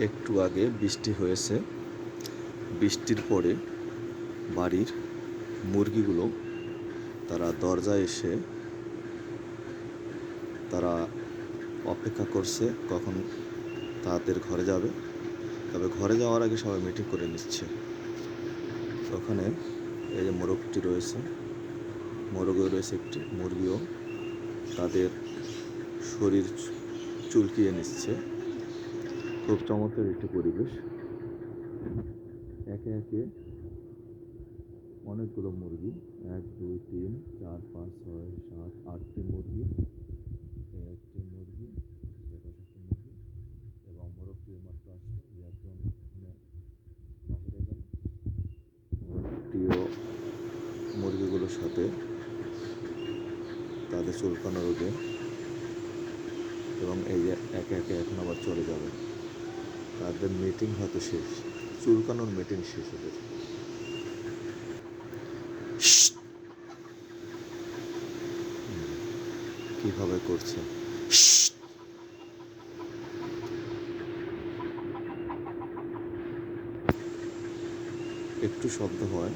একটু আগে বৃষ্টি হয়েছে। বৃষ্টির পরে বাড়ির মুরগিগুলো, তারা দরজায় এসে তারা অপেক্ষা করছে কখন তাদের ঘরে যাবে। তবে ঘরে যাওয়ার আগে সবাই মিটিং করে নিচ্ছে। ওখানে এই যে মোরগটি রয়েছে, মোরগও রয়েছে একটি, মুরগিও তাদের শরীর চুলকিয়ে নিচ্ছে। খুব চমৎকার একটি পরিবেশ। একে একে অনেকগুলো মুরগি, এক, দুই, তিন, চার, পাঁচ, ছয়, সাত, আটটি মুরগি একটি মুরগি মুরগি এবং মোরগটি মাত্র আসছে একজন মুরগিগুলোর সাথে তাদের চুলকানো রোগে এবং এই যে একে একে এখন তাদের মিটিং হয়তো শেষ। চুলকানোর মিটিং শেষ ওদের কীভাবে করছে একটু শব্দ হয়।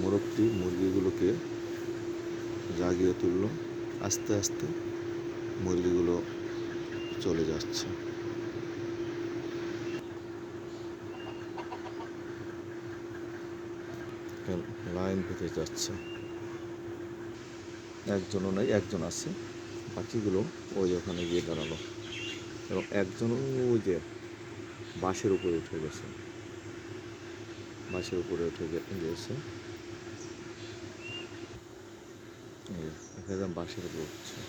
মোরগটি মুরগিগুলোকে জাগিয়ে তুললো। আস্তে আস্তে মুরগিগুলো চলে যাচ্ছে। লাইন পেতে যাচ্ছে। একজনও নেই একজন আছে। বাকিগুলো ওই ওখানে গিয়ে দাঁড়াল। এবং একজন ওই যে বাঁশের উপরে উঠে গেছে। বাঁশের উপরে উঠে গে- গিয়েছে। এই যে, বাঁশের উপরে উঠছে।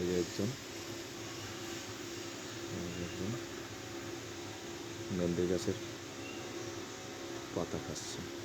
এই যে একজন। এই যে একজন। মেহেন্দি গাছের পাতা খাচ্ছে।